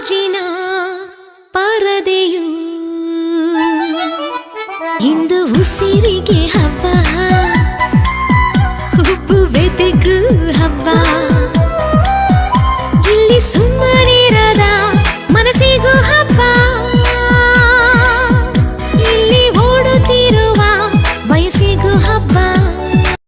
ರಾಜಿನ ಪರದೆಯು ಇಂದು ಉಸಿರಿಗೆ ಹಬ್ಬ